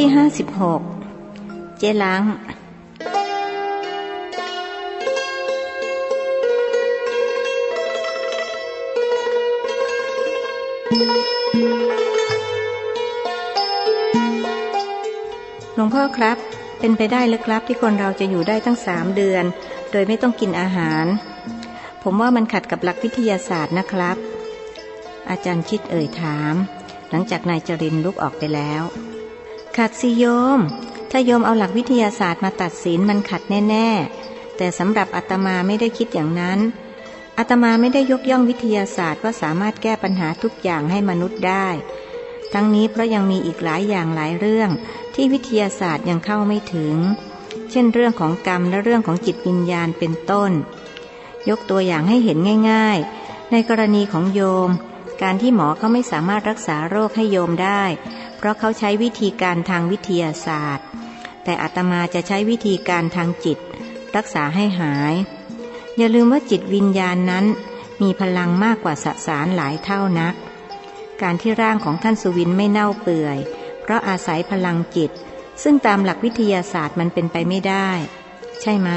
ที่ห้าสิบหกเจลังหลวงพ่อครับ เป็นไปได้หรือครับที่คนเราจะอยู่ได้ตั้งสามเดือน โดยไม่ต้องกินอาหาร ผมว่ามันขัดกับหลักวิทยาศาสตร์นะครับ อาจารย์ชิดเอ่ยถาม หลังจากนายจรินลุกออกไปแล้ว ขัดสิโยม ถ้าโยมเอาหลักวิทยาศาสตร์มาตัดสินมันขัดแน่ ๆ แต่สำหรับอาตมาไม่ได้คิดอย่างนั้นอาตมาไม่ได้ยกย่องวิทยาศาสตร์ว่าสามารถแก้ปัญหาทุกอย่างให้มนุษย์ได้ ทั้งนี้เพราะยังมีอีกหลายอย่างหลายเรื่อง ที่วิทยาศาสตร์ยังเข้าไม่ถึง เช่นเรื่องของกรรมและเรื่องของจิตวิญญาณเป็นต้น ยกตัวอย่างให้เห็นง่าย ๆ ในกรณีของโยม การที่หมอเขาไม่สามารถรักษาโรคให้โยมได้ ราะเขาใช้วิธีการทางวิทยาศาสตร์ แต่อาตมาจะใช้วิธีการทางจิต รักษาให้หาย อย่าลืมว่าจิตวิญญาณนั้น มีพลังมากกว่าสสารหลายเท่านัก การที่ร่างของท่านสุวินไม่เน่าเปื่อย เพราะอาศัยพลังจิต ซึ่งตามหลักวิทยาศาสตร์มันเป็นไปไม่ได้ ใช่ไหม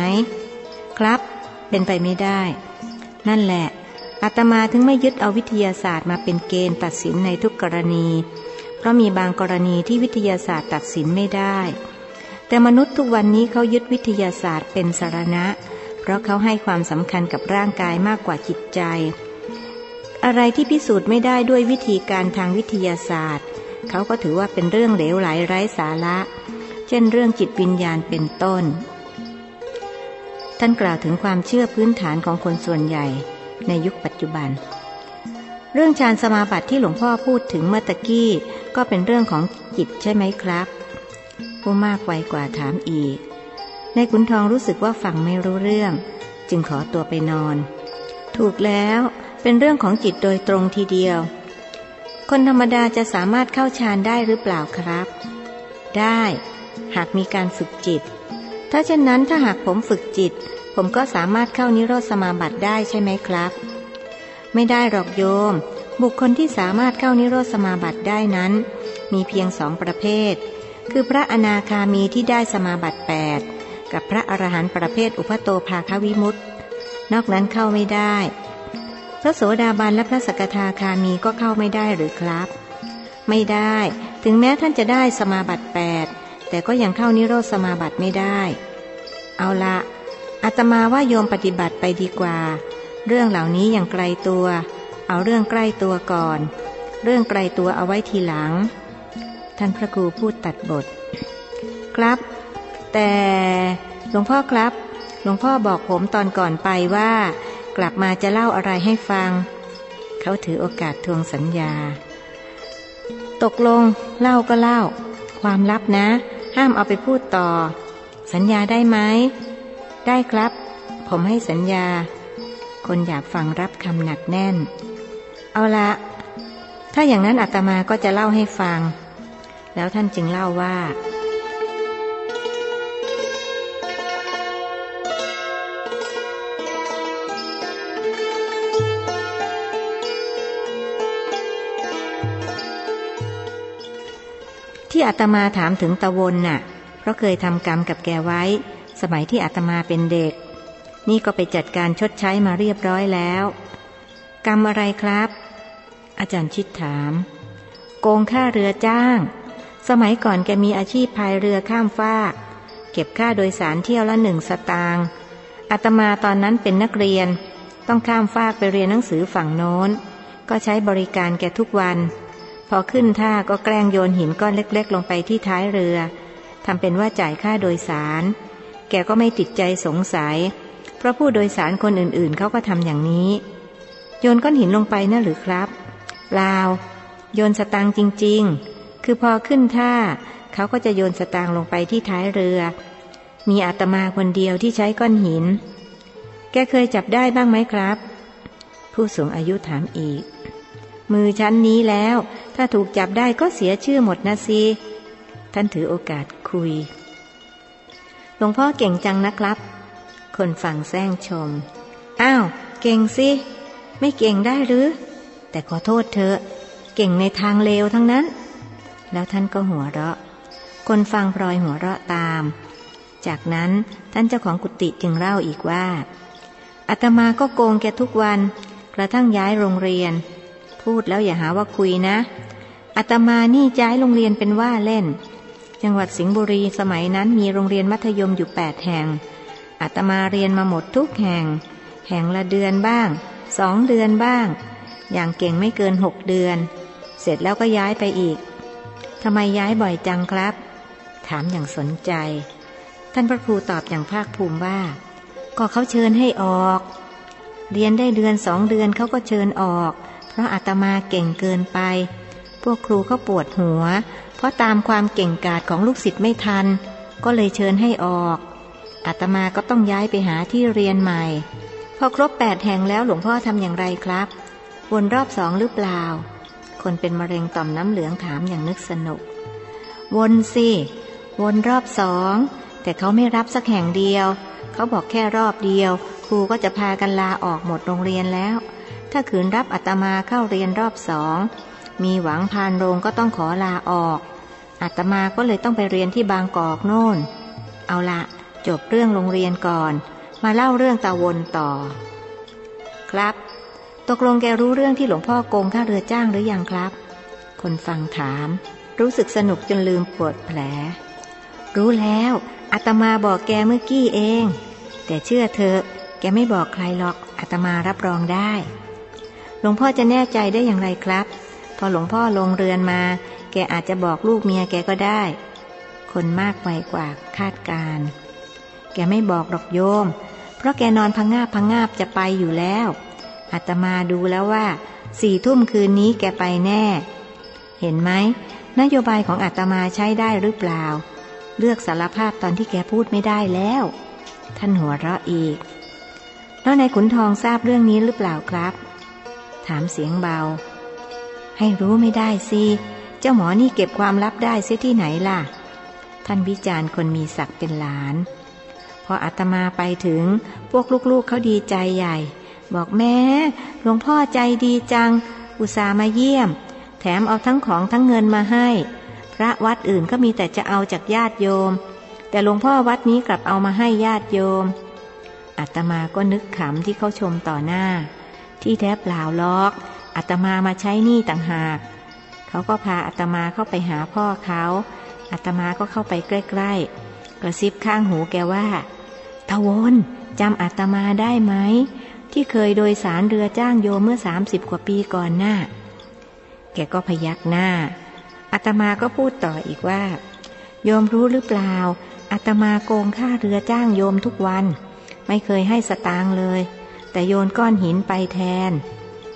ครับ เป็นไปไม่ได้ นั่นแหละอาตมาถึงไม่ยึดเอาวิทยาศาสตร์มาเป็นเกณฑ์ตัดสินในทุกกรณี เพราะมีบางกรณีที่วิทยาศาสตร์ตัดสินไม่ได้ แต่มนุษย์ทุกวันนี้เขายึดวิทยาศาสตร์เป็นสารณะ เพราะเขาให้ความสำคัญกับร่างกายมากกว่าจิตใจ อะไรที่พิสูจน์ไม่ได้ด้วยวิธีการทางวิทยาศาสตร์ เขาก็ถือว่าเป็นเรื่องเหลวไหลไร้สาระ เช่นเรื่องจิตวิญญาณเป็นต้น ท่านกล่าวถึงความเชื่อพื้นฐานของคนส่วนใหญ่ในยุคปัจจุบัน เรื่องฌานสมาบัติที่หลวงพ่อพูดถึงเมื่อตะกี้ ก็เป็นเรื่องของจิตใช่ไหมครับ ผู้มากไวกว่าถามอีก ในขุนทองรู้สึกว่าฟังไม่รู้เรื่อง จึงขอตัวไปนอน ถูกแล้วเป็นเรื่องของจิตโดยตรงทีเดียว คนธรรมดาจะสามารถเข้าฌานได้หรือเปล่าครับ ได้ หากมีการฝึกจิต ถ้าเช่นนั้นถ้าหากผมฝึกจิต ผมก็สามารถเข้านิโรธสมาบัติได้ใช่ไหมครับ ไม่ได้หรอกโยม บุคคลที่สามารถเข้านิโรธสมาบัติได้นั้น มีเพียงสองประเภท คือพระอนาคามีที่ได้สมาบัติแปดกับพระอรหันต์ประเภทอุปโตภาควิมุตตนอกนั้นเข้าไม่ได้ พระโสดาบันและพระสกทาคามีก็เข้าไม่ได้หรือครับ ไม่ได้ ถึงแม้ท่านจะได้สมาบัติแปดแต่ก็ยังเข้านิโรธสมาบัติไม่ได้ เอาละอาตมาว่าโยมปฏิบัติไปดีกว่า เรื่องเหล่านี้อยังไกลตัว เอาเรื่องใกล้ตัวก่อน เรื่องไกลตัวเอาไว้ทีหลัง ท่านพระครูพูดตัดบท ครับ แต่หลวงพ่อครับ หลวงพ่อบอกผมตอนก่อนไปว่า กลับมาจะเล่าอะไรให้ฟัง เขาถือโอกาสทวงสัญญา ตกลงเล่าก็เล่า ความลับนะ ห้ามเอาไปพูดต่อ สัญญาได้ไหมได้ครับ ผมให้สัญญา คนอยากฟังรับคำหนักแน่น เอาละ ถ้าอย่างนั้นอาตมาก็จะเล่าให้ฟัง แล้วท่านจึงเล่าว่า ที่อาตมาถามถึงตะวนน่ะ เพราะเคยทำกรรมกับแกไว้ สมัยที่อาตมาเป็นเด็ก นี่ก็ไปจัดการชดใช้มาเรียบร้อยแล้ว กรรมอะไรครับ อาจารย์ชิดถาม โกงค่าเรือจ้าง สมัยก่อนแกมีอาชีพพายเรือข้ามฟาก เก็บค่าโดยสารเที่ยวละหนึ่งสตางค์อาตมาตอนนั้นเป็นนักเรียน ต้องข้ามฟากไปเรียนหนังสือฝั่งโน้น ก็ใช้บริการแกทุกวัน พอขึ้นท่าก็แกล้งโยนหินก้อนเล็ก ๆ ลงไปที่ท้ายเรือทำเป็นว่าจ่ายค่าโดยสาร แกก็ไม่ติดใจสงสัย เพราะผู้โดยสารคนอื่นๆ เขาก็ทำอย่างนี้ โยนก้อนหินลงไปนะหรือครับล่าโยนสตางค์จริง ๆ คือพอขึ้นท่า เขาก็จะโยนสตางค์ลงไปที่ท้ายเรือ มีอาตมาคนเดียวที่ใช้ก้อนหิน แกเคยจับได้บ้างไหมครับ ผู้สูงอายุถามอีก มือชั้นนี้แล้ว ถ้าถูกจับได้ก็เสียชื่อหมดนะสิท่านถือโอกาสคุยหลวงพ่อเก่งจังนะครับ คนฟังแซงชม อ้าว เก่งสิ ไม่เก่งได้หรือ แต่ขอโทษเธอเก่งในทางเลวทั้งนั้น แล้วท่านก็หัวเราะ คนฟังพลอยหัวเราะตาม จากนั้นท่านเจ้าของกุฏิจึงเล่าอีกว่าอาตมาก็โกงแกทุกวัน กระทั่งย้ายโรงเรียน พูดแล้วอย่าหาว่าคุยนะอาตมานี่ย้ายโรงเรียนเป็นว่าเล่น จังหวัดสิงห์บุรีสมัยนั้นมีโรงเรียนมัธยมอยู่แปดแห่ง อาตมาเรียนมาหมดทุกแห่ง แห่งละเดือนบ้างสองเดือนบ้าง อย่างเก่งไม่เกินหกเดือน เสร็จแล้วก็ย้ายไปอีกทำไมย้ายบ่อยจังครับ ถามอย่างสนใจ ท่านพระครูตอบอย่างภาคภูมิว่า ก็เขาเชิญให้ออก เรียนได้เดือนสองเดือนเขาก็เชิญออก เพราะอาตมาเก่งเกินไป พวกครูเขาปวดหัว เพราะตามความเก่งกาจของลูกศิษย์ไม่ทัน ก็เลยเชิญให้ออก อาตมาก็ต้องย้ายไปหาที่เรียนใหม่ พอครบแปดแห่งแล้วหลวงพ่อทำอย่างไรครับ วนรอบสองหรือเปล่า คนเป็นมะเร็งต่อมน้ำเหลืองถามอย่างนึกสนุก วนสิ วนรอบสอง แต่เขาไม่รับสักแห่งเดียว เขาบอกแค่รอบเดียว ครูก็จะพากันลาออกหมดโรงเรียนแล้ว ถ้าขืนรับอาตมาเข้าเรียนรอบสอง มีหวังพานโรงก็ต้องขอลาออกอาตมาก็เลยต้องไปเรียนที่บางกอกโน่น เอาละ จบเรื่องโรงเรียนก่อน มาเล่าเรื่องตาวนต่อ ครับ ตกลงแกรู้เรื่องที่หลวงพ่อโกงค่าเรือจ้างหรือยังครับ คนฟังถาม รู้สึกสนุกจนลืมปวดแผล รู้แล้วอาตมาบอกแกเมื่อกี้เอง แต่เชื่อเธอแกไม่บอกใครหรอกอาตมารับรองได้ หลวงพ่อจะแน่ใจได้อย่างไรครับ พอหลวงพ่อลงเรือนมา แกอาจจะบอกลูกเมียแกก็ได้ คนมากไวกว่าคาดการณ์ แกไม่บอกหรอกโยม เพราะแกนอนพังงาบพังงาบจะไปอยู่แล้วอาตมาดูแล้วว่าสี่ทุ่มคืนนี้แกไปแน่ เห็นไหมนโยบายของอาตมาใช้ได้หรือเปล่า เลือกสารภาพตอนที่แกพูดไม่ได้แล้ว ท่านหัวเราะอีก แล้วนายขุนทองทราบเรื่องนี้หรือเปล่าครับ ถามเสียงเบา ให้รู้ไม่ได้สิเจ้าหมอนี่เก็บความลับได้เสียที่ไหนล่ะ ท่านวิจารณ์คนมีศักดิ์เป็นหลาน พออาตมาไปถึง พวกลูกๆเขาดีใจใหญ่ บอกแม่หลวงพ่อใจดีจัง อุตส่าห์มาเยี่ยม แถมเอาทั้งของทั้งเงินมาให้ พระวัดอื่นก็มีแต่จะเอาจากญาติโยม แต่หลวงพ่อวัดนี้กลับเอามาให้ญาติโยมอาตมาก็นึกขำที่เขาชมต่อหน้า ที่แทบเปล่าล็อกอาตมามาใช้หนี้ต่างหากเขาก็พาอาตมาเข้าไปหาพ่อเขาอาตมาก็เข้าไปใกล้ ๆ กระซิบข้างหูแกว่า ตะวนจำอาตมาได้ไหม ที่เคยโดยสารเรือจ้างโยเมื่อสามสิบกว่าปีก่อนหน้า แกก็พยักหน้าอาตมาก็พูดต่ออีกว่า โยมรู้หรือเปล่าอาตมาโกงค่าเรือจ้างโยมทุกวัน ไม่เคยให้สตางค์เลย แต่โยนก้อนหินไปแทน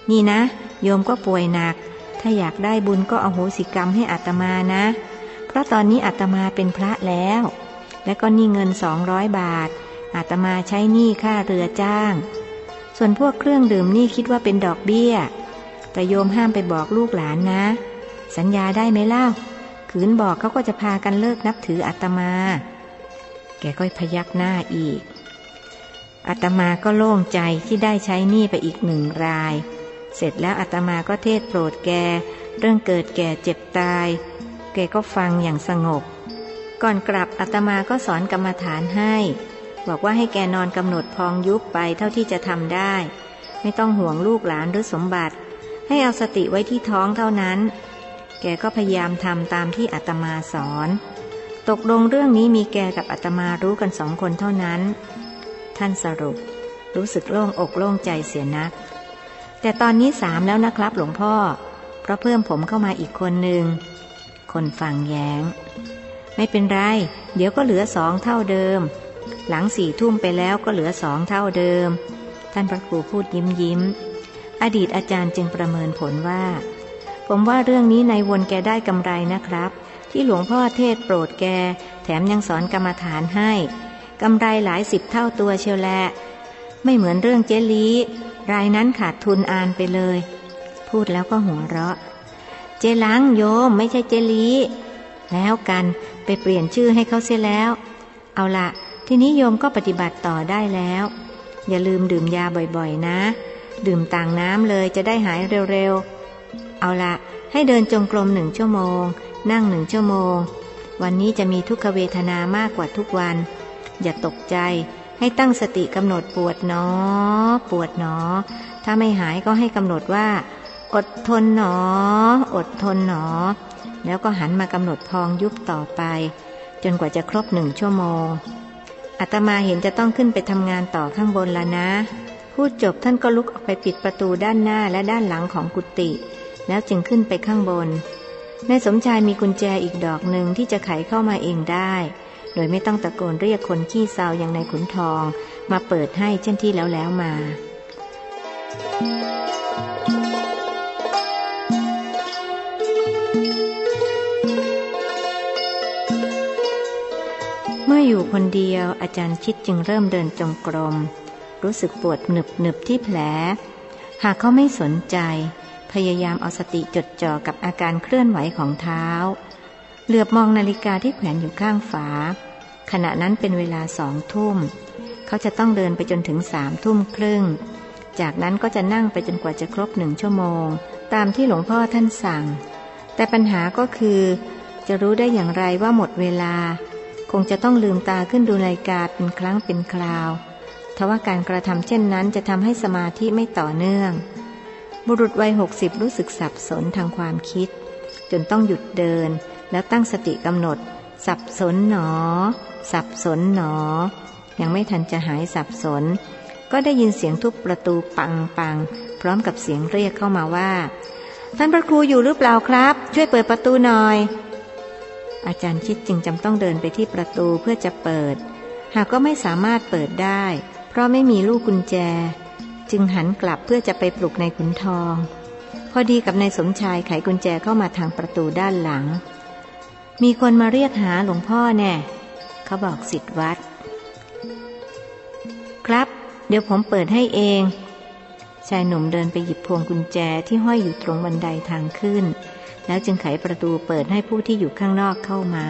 นี่นะ โยมก็ป่วยหนัก ถ้าอยากได้บุญก็เอาโหสิกรรมให้อาตมานะ เพราะตอนนี้อาตมาเป็นพระแล้ว และก็นี่เงินสองร้อยบาท อาตมาใช้หนี้ค่าเรือจ้าง ส่วนพวกเครื่องดื่มนี่คิดว่าเป็นดอกเบี้ย แต่โยมห้ามไปบอกลูกหลานนะ สัญญาได้ไหมเล่า ขืนบอกเขาก็จะพากันเลิกนับถืออาตมา แกก็พยักหน้าอีกอาตมาก็โล่งใจที่ได้ใช้หนี้ไปอีกหนึ่งราย เสร็จแล้วอาตมาก็เทศโปรดแก เรื่องเกิดแก่เจ็บตาย แกก็ฟังอย่างสงบ ก่อนกลับอาตมาก็สอนกรรมฐานให้ บอกว่าให้แกนอนกำหนดพองยุบไปเท่าที่จะทำได้ ไม่ต้องห่วงลูกหลานหรือสมบัติ ให้เอาสติไว้ที่ท้องเท่านั้น แกก็พยายามทำตามที่อาตมาสอน ตกลงเรื่องนี้มีแกกับอาตมารู้กันสองคนเท่านั้น ท่านสรุป รู้สึกโล่งอกโล่งใจเสียนัก แต่ตอนนี้สามแล้วนะครับหลวงพ่อ เพราะเพิ่มผมเข้ามาอีกคนหนึ่งคนฟังแยง้ง ไม่เป็นไร เดี๋ยวก็เหลือสองเท่าเดิม หลังสี่ทุ่มไปแล้วก็เหลือสองเท่าเดิม ท่านพระครูพูดยิ้มยิ้ม อดีตอาจารย์จึงประเมินผลว่า ผมว่าเรื่องนี้ในวนแกได้กำไรนะครับ ที่หลวงพ่อเทศโปรดแก แถมยังสอนกรรมฐานให้กำไรหลายสิบเท่าตัวเชียวแลไม่เหมือนเรื่องเจลีรายนั้นขาดทุนอ่านไปเลย พูดแล้วก็หัวเราะ เจลังโยมไม่ใช่เจลีแล้วกันไปเปลี่ยนชื่อให้เขาเสียแล้ว เอาละ ทีนี้โยมก็ปฏิบัติต่อได้แล้ว อย่าลืมดื่มยาบ่อยๆนะ ดื่มต่างน้ำเลยจะได้หายเร็วๆ เอาละให้เดินจงกรมหนึ่งชั่วโมง นั่งหนึ่งชั่วโมง วันนี้จะมีทุกขเวทนามากกว่าทุกวัน อย่าตกใจให้ตั้งสติกำหนดปวดหนอ ปวดหนอ ถ้าไม่หายก็ให้กำหนดว่า อดทนหนอ อดทนหนอ แล้วก็หันมากำหนดพองยุบต่อไป จนกว่าจะครบหนึ่งชั่วโมง อาตมาเห็นจะต้องขึ้นไปทำงานต่อข้างบนแล้วนะ พูดจบท่านก็ลุกออกไปปิดประตูด้านหน้าและด้านหลังของกุฏิแล้วจึงขึ้นไปข้างบนนายสมชายมีกุญแจอีกดอกหนึ่งที่จะไขเข้ามาเองได้ โดยไม่ต้องตะโกนเรียกคนขี้เศราอย่างนายขุนทอง มาเปิดให้เช่นที่แล้วแล้วมา เมื่ออยู่คนเดียวอาจารย์ชิดจึงเริ่มเดินจงกรม รู้สึกปวดหนึบหนึบที่แผล หากเขาไม่สนใจ พยายามเอาสติจดจ่อกับอาการเคลื่อนไหวของเท้า เหลือบมองนาฬิกาที่แขวนอยู่ข้างฝา ขณะนั้นเป็นเวลาสองทุ่ม เขาจะต้องเดินไปจนถึงสามทุ่มครึ่ง จากนั้นก็จะนั่งไปจนกว่าจะครบหนึ่งชั่วโมง ตามที่หลวงพ่อท่านสั่ง แต่ปัญหาก็คือ จะรู้ได้อย่างไรว่าหมดเวลา คงจะต้องลืมตาขึ้นดูนาฬิกาเป็นครั้งเป็นคราว ทว่าการกระทำเช่นนั้นจะทำให้สมาธิไม่ต่อเนื่อง บุรุษวัยหกสิบรู้สึกสับสนทางความคิด จนต้องหยุดเดิน แล้วตั้งสติกำหนด สับสนหนอ สับสนหนอ ยังไม่ทันจะหายสับสน ก็ได้ยินเสียงทุบประตูปังปังพร้อมกับเสียงเรียกเข้ามาว่า ท่านพระครูอยู่หรือเปล่าครับ ช่วยเปิดประตูหน่อย อาจารย์ชิดจึงจำต้องเดินไปที่ประตูเพื่อจะเปิด หากก็ไม่สามารถเปิดได้ เพราะไม่มีลูกกุญแจ จึงหันกลับเพื่อจะไปปลุกในขุนทอง พอดีกับนายสมชายไขกุญแจเข้ามาทางประตูด้านหลัง มีคนมาเรียกหาหลวงพ่อแน่เขาบอกสิทธวัด ครับ เดี๋ยวผมเปิดให้เองชายหนุ่มเดินไปหยิบพวงกุญแจที่ห้อยอยู่ตรงบันไดทางขึ้น แล้วจึงไขประตูเปิดให้ผู้ที่อยู่ข้างนอกเข้ามา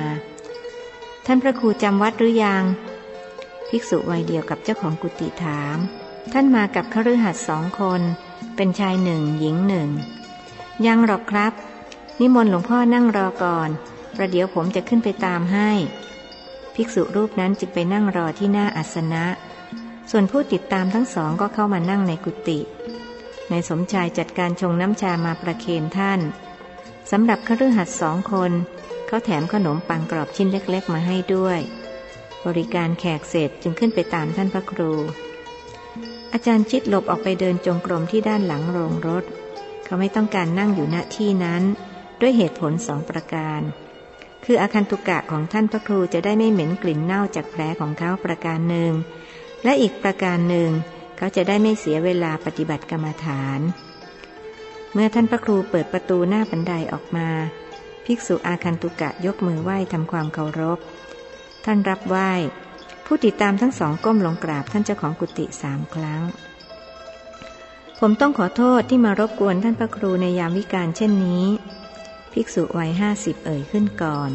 ท่านพระครูจำวัดหรือยัง ภิกษุวัยเดียวกับเจ้าของกุฏิถาม ท่านมากับคฤหัสถ์สองคน เป็นชายหนึ่งหญิงหนึ่ง ยังหรอกครับ นิมนต์หลวงพ่อนั่งรอก่อน ประเดี๋ยวผมจะขึ้นไปตามให้ ภิกษุรูปนั้นจึงไปนั่งรอที่หน้าอาสนะ ส่วนผู้ติดตามทั้งสองก็เข้ามานั่งในกุฏินายสมชายจัดการชงน้ำชามาประเคนท่าน สำหรับคฤหัสถ์สองคน เขาแถมขนมปังกรอบชิ้นเล็ก ๆ มาให้ด้วย บริการแขกเสร็จจึงขึ้นไปตามท่านพระครู อาจารย์ชิดหลบออกไปเดินจงกรมที่ด้านหลังโรงรถ เขาไม่ต้องการนั่งอยู่ณที่นั้น ด้วยเหตุผลสองประการ คืออาคันตุกะของท่านพระครูจะได้ไม่เหม็นกลิ่นเน่าจากแผลของเขาประการหนึ่ง และอีกประการหนึ่ง เขาจะได้ไม่เสียเวลาปฏิบัติกรรมฐาน เมื่อท่านพระครูเปิดประตูหน้าบันไดออกมา ภิกษุอาคันตุกะยกมือไหว้ทำความเคารพ ท่านรับไหว้ ผู้ติดตามทั้งสองก้มลงกราบท่านเจ้าของกุฏิสามครั้ง ผมต้องขอโทษที่มารบกวนท่านพระครูในยามวิการเช่นนี้ ภิกษุวัยห้าสิบเอ่ยขึ้นก่อน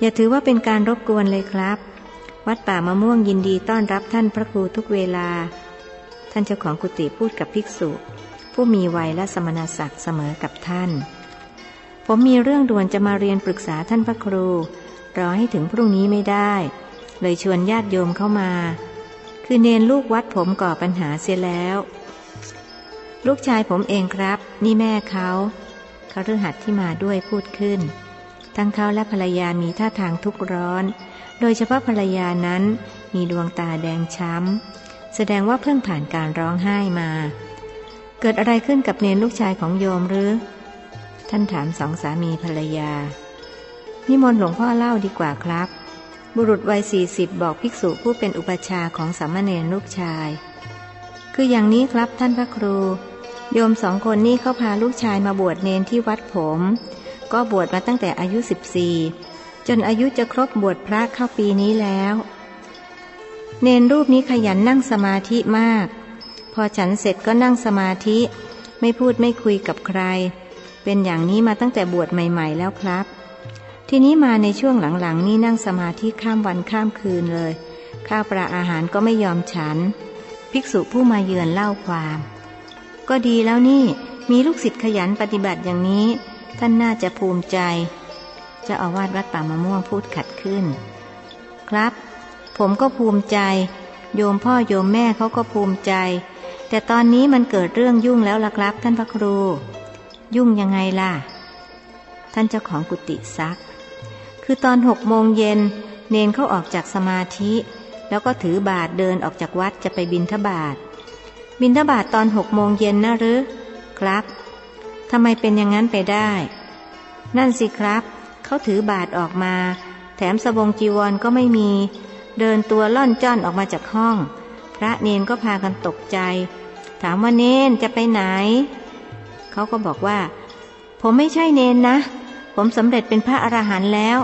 อย่าถือว่าเป็นการรบกวนเลยครับ วัดป่ามะม่วงยินดีต้อนรับท่านพระครูทุกเวลา ท่านเจ้าของกุฏิพูดกับภิกษุ ผู้มีวัยและสมณศักดิ์เสมอกับท่าน ผมมีเรื่องด่วนจะมาเรียนปรึกษาท่านพระครู รอให้ถึงพรุ่งนี้ไม่ได้ เลยชวนญาติโยมเข้ามา คือเนนลูกวัดผมก่อปัญหาเสียแล้ว ลูกชายผมเองครับ นี่แม่เขาเขาฤหัสที่มาด้วยพูดขึ้น ทั้งเขาและภรรยามีท่าทางทุกข์ร้อน โดยเฉพาะภรรยานั้นมีดวงตาแดงช้ำ แสดงว่าเพิ่งผ่านการร้องไห้มา เกิดอะไรขึ้นกับเนนลูกชายของโยมหรือ ท่านถามสองสามีภรรยา นิมนต์หลวงพ่อเล่าดีกว่าครับ บุรุษวัยสี่สิบบอกภิกษุผู้เป็นอุปชาของสามเณรลูกชาย คืออย่างนี้ครับท่านพระครู โยมสองคนนี้เขาพาลูกชายมาบวชเนนที่วัดผม ก็บวชมาตั้งแต่อายุสิบสี่จนอายุจะครบบวชพระเข้าปีนี้แล้ว เนนรูปนี้ขยันนั่งสมาธิมาก อฉันเสร็จก็นั่งสมาธิ ไม่พูดไม่คุยกับใคร เป็นอย่างนี้มาตั้งแต่บวชใหม่ ๆ แล้วครับ ทีนี้มาในช่วงหลังๆ นี่นั่งสมาธิข้ามวันข้ามคืนเลย ข้าวปลาอาหารก็ไม่ยอมฉัน ภิกษุผู้มาเยือนเล่าความ ก็ดีแล้วนี่มีลูกศิษย์ขยันปฏิบัติอย่างนี้ ท่านน่าจะภูมิใจจ้าอาวาสวัดป่ามะม่วงพูดขัดขึ้น ครับ ผมก็ภูมิใจ โยมพ่อโยมแม่เขาก็ภูมิใจ แต่ตอนนี้มันเกิดเรื่องยุ่งแล้วล่ะครับ ท่านพระครู ยุ่งยังไงล่ะ ท่านเจ้าของกุฏิซัก คือตอนหกโมงเย็น เนนเขาออกจากสมาธิ แล้วก็ถือบาทเดินออกจากวัดจะไปบินทบาท บินทบาทตอนหกโมงเย็นนะหรือครับทำไมเป็นอย่างนั้นไปได้ นั่นสิครับ เขาถือบาทออกมา แถมสบงจีวรก็ไม่มี เดินตัวล่อนจ้อนออกมาจากห้อง พระเนนก็พากันตกใจ ถามว่าเนนจะไปไหน เขาก็บอกว่า ผมไม่ใช่เนนนะ ผมสำเร็จเป็นพระอรหันต์แล้ว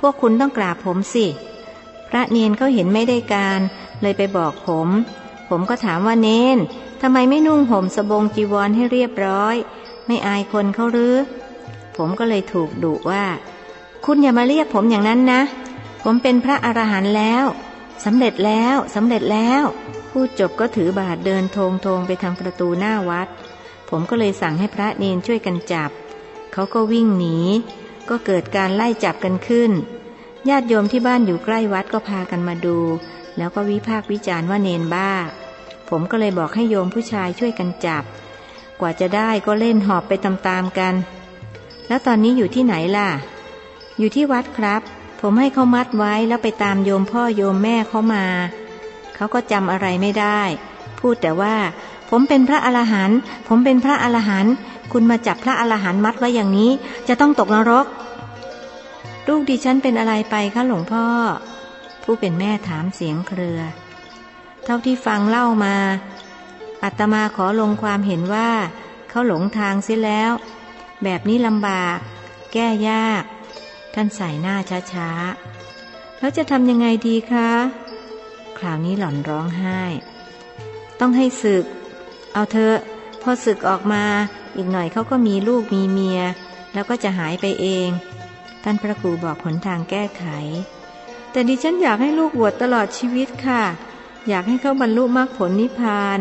พวกคุณต้องกราบผมสิ พระเนนเขาเห็นไม่ได้การ เลยไปบอกผม ผมก็ถามว่าเนนทำไมไม่นุ่งห่มสบงจีวรให้เรียบร้อย ไม่อายคนเขาหรือ ผมก็เลยถูกดุว่า คุณอย่ามาเรียกผมอย่างนั้นนะ ผมเป็นพระอรหันต์แล้วสำเร็จแล้วสำเร็จแล้ว พูดจบก็ถือบาทเดินโทงโทงไปทางประตูหน้าวัด ผมก็เลยสั่งให้พระเนนช่วยกันจับ เขาก็วิ่งหนี ก็เกิดการไล่จับกันขึ้น ญาติโยมที่บ้านอยู่ใกล้วัดก็พากันมาดู แล้วก็วิพากษ์วิจารณ์ว่าเนนบ้า ผมก็เลยบอกให้โยมผู้ชายช่วยกันจับ กว่าจะได้ก็เล่นหอบไปตามๆกัน แล้วตอนนี้อยู่ที่ไหนล่ะ อยู่ที่วัดครับ ผมให้เขามัดไว้แล้วไปตามโยมพ่อโยมแม่เขามา เขาก็จำอะไรไม่ได้ พูดแต่ว่า ผมเป็นพระอรหันต์ผมเป็นพระอรหันต์คุณมาจับพระอรหันต์มัดไว้อย่างนี้ จะต้องตกนรก ลูกดิฉันเป็นอะไรไปคะหลวงพ่อ ผู้เป็นแม่ถามเสียงเครือ เท่าที่ฟังเล่ามาอาตมาขอลงความเห็นว่า เขาหลงทางเสียแล้ว แบบนี้ลำบาก แก้ยาก ท่านใส่หน้าช้าๆแล้วจะทำยังไงดีคะ คราวนี้หล่อนร้องไห้ ต้องให้ศึก เอาเถอะพอศึกออกมา อีกหน่อยเขาก็มีลูกมีเมีย แล้วก็จะหายไปเอง ท่านพระครูบอกหนทางแก้ไข แต่ดิฉันอยากให้ลูกบวชตลอดชีวิตค่ะ อยากให้เขาบรรลุมรรคผลนิพพาน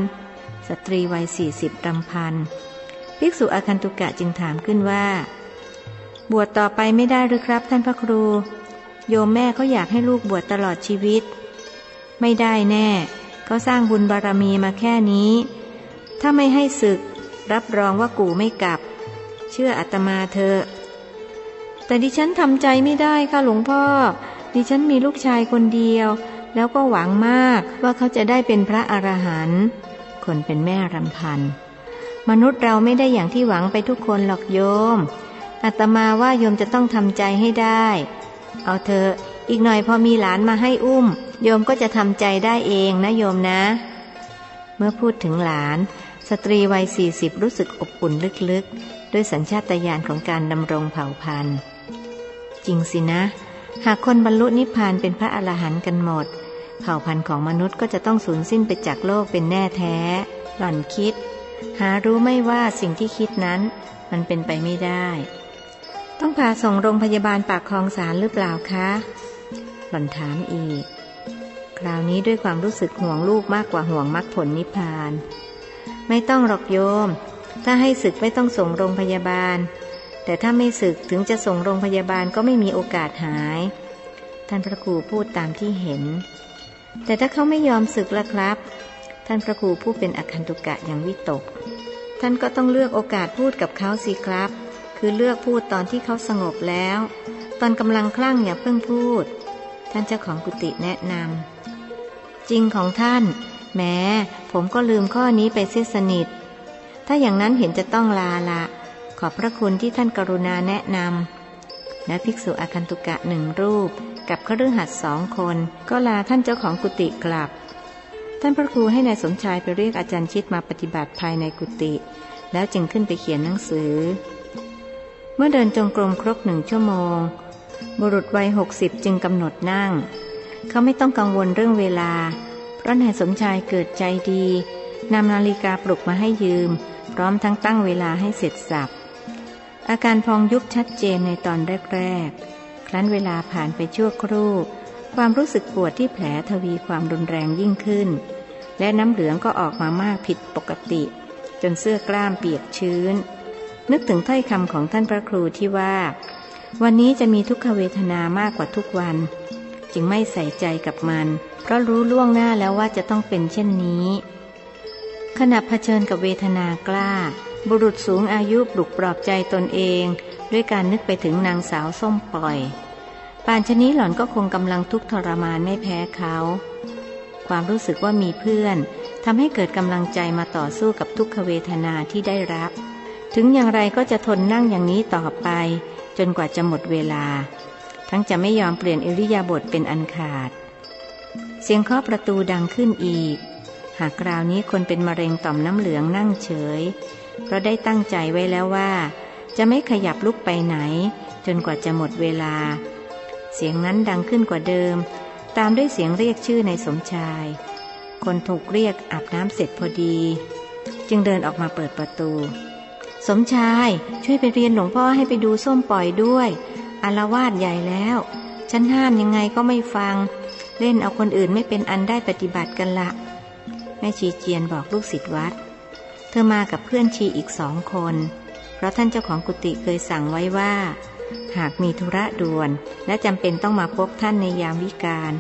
สตรีวัยสี่สิบรำพันภิกษุอาคันตุกะจึงถามขึ้นว่า บวชต่อไปไม่ได้หรือครับท่านพระครู โยมแม่เขาอยากให้ลูกบวชตลอดชีวิต ไม่ได้แน่ เขาสร้างบุญบารมีมาแค่นี้ ถ้าไม่ให้ศึก รับรองว่ากูไม่กลับ เชื่ออาตมาเถอะ แต่ดิฉันทำใจไม่ได้ค่ะหลวงพ่อ ดิฉันมีลูกชายคนเดียว แล้วก็หวังมากว่าเขาจะได้เป็นพระอรหันต์คนเป็นแม่รำพันมนุษย์เราไม่ได้อย่างที่หวังไปทุกคนหรอกโยมอาตมาว่าโยมจะต้องทำใจให้ได้ เอาเถอะ อีกหน่อยพอมีหลานมาให้อุ้ม โยมก็จะทำใจได้เองนะโยมนะ เมื่อพูดถึงหลาน สตรีวัยสี่สิบรู้สึกอบอุ่นลึกๆ ด้วยสัญชาตญาณของการดำรงเผ่าพันธุ์ จริงสินะ หากคนบรรลุนิพพานเป็นพระอรหันต์กันหมด เผ่าพันธุ์ของมนุษย์ก็จะต้องสูญสิ้นไปจากโลกเป็นแน่แท้ หล่อนคิด หารู้ไม่ว่าสิ่งที่คิดนั้น มันเป็นไปไม่ได้ ต้องพาส่งโรงพยาบาลปากคลองสารหรือเปล่าคะ หล่อนถามอีก คราวนี้ด้วยความรู้สึกห่วงลูกมากกว่าห่วงมรรคผลนิพพาน ไม่ต้องหรอกโยม ถ้าให้ศึกไม่ต้องส่งโรงพยาบาล แต่ถ้าไม่ศึกถึงจะส่งโรงพยาบาลก็ไม่มีโอกาสหาย ท่านพระครูพูดตามที่เห็น แต่ถ้าเขาไม่ยอมศึกละครับ ท่านพระครูผู้เป็นอคันตุกะอย่างวิตก ท่านก็ต้องเลือกโอกาสพูดกับเขาสิครับ คือเลือกพูดตอนที่เขาสงบแล้ว ตอนกำลังคลั่งอย่าเพิ่งพูด ท่านเจ้าของกุฏิแนะนำจริงของท่านแม้ผมก็ลืมข้อนี้ไปเสียสนิท ถ้าอย่างนั้นเห็นจะต้องลาละ ขอบพระคุณที่ท่านกรุณาแนะนำและภิกษุอาคันตุกะหนึ่งรูป กับคฤหัสถ์สองคน ก็ลาท่านเจ้าของกุฏิกลับ ท่านพระครูให้นายสมชายไปเรียกอาจารย์ชิดมาปฏิบัติภายในกุฏิแล้วจึงขึ้นไปเขียนหนังสือ เมื่อเดินจงกรมครบหนึ่งชั่วโมง บุรุษวัยหกสิบจึงกำหนดนั่ง เขาไม่ต้องกังวลเรื่องเวลา เพราะนายสมชายเกิดใจดีนำนาฬิกาปลุกมาให้ยืม พร้อมทั้งตั้งเวลาให้เสร็จสับ อาการพองยุบชัดเจนในตอนแรกๆ ครั้นเวลาผ่านไปชั่วครู่ ความรู้สึกปวดที่แผลทวีความรุนแรงยิ่งขึ้น และน้ำเหลืองก็ออกมามากผิดปกติ จนเสื้อกล้ามเปียกชื้น นึกถึงถ้อยคำของท่านพระครูที่ว่า วันนี้จะมีทุกขเวทนามากกว่าทุกวัน จึงไม่ใส่ใจกับมัน เพราะรู้ล่วงหน้าแล้วว่าจะต้องเป็นเช่นนี้ ขณะเผชิญกับเวทนากล้า บุรุษสูงอายุปลุกปลอบใจตนเอง ด้วยการนึกไปถึงนางสาวส้มปล่อยป่านชนี้หล่อนก็คงกำลังทุกข์ทรมานไม่แพ้เขา ความรู้สึกว่ามีเพื่อนทำให้เกิดกำลังใจมาต่อสู้กับทุกขเวทนาที่ได้รับ ถึงอย่างไรก็จะทนนั่งอย่างนี้ต่อไป จนกว่าจะหมดเวลา ทั้งจะไม่ยอมเปลี่ยนอิริยาบถเป็นอันขาด เสียงเคาะประตูดังขึ้นอีก หากคราวนี้คนเป็นมะเร็งต่อมน้ำเหลืองนั่งเฉย เพราะได้ตั้งใจไว้แล้วว่า จะไม่ขยับลุกไปไหน จนกว่าจะหมดเวลา เสียงนั้นดังขึ้นกว่าเดิม ตามด้วยเสียงเรียกชื่อในสมชาย คนถูกเรียกอาบน้ำเสร็จพอดี จึงเดินออกมาเปิดประตู สมชายช่วยไปเรียนหลวงพ่อให้ไปดูส้มปล่อยด้วยอารวาสใหญ่แล้ว ฉันห้ามยังไงก็ไม่ฟัง เล่นเอาคนอื่นไม่เป็นอันได้ปฏิบัติกันละ แม่ชีเจียนบอกลูกศิษย์วัด เธอมากับเพื่อนชีอีกสองคน เพราะท่านเจ้าของกุฏิเคยสั่งไว้ว่า หากมีธุระด่วน และจำเป็นต้องมาพบท่านในยามวิกาล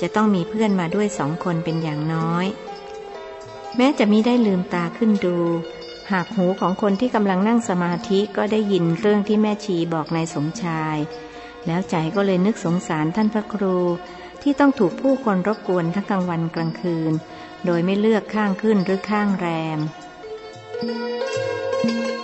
จะต้องมีเพื่อนมาด้วยสองคนเป็นอย่างน้อย แม้จะมิได้ลืมตาขึ้นดู หากหูของคนที่กำลังนั่งสมาธิก็ได้ยินเรื่องที่แม่ชีบอกนายสมชาย แล้วใจก็เลยนึกสงสารท่านพระครู ที่ต้องถูกผู้คนรบกวนทั้งกลางวันกลางคืน โดยไม่เลือกข้างขึ้นหรือข้างแรม Thank you.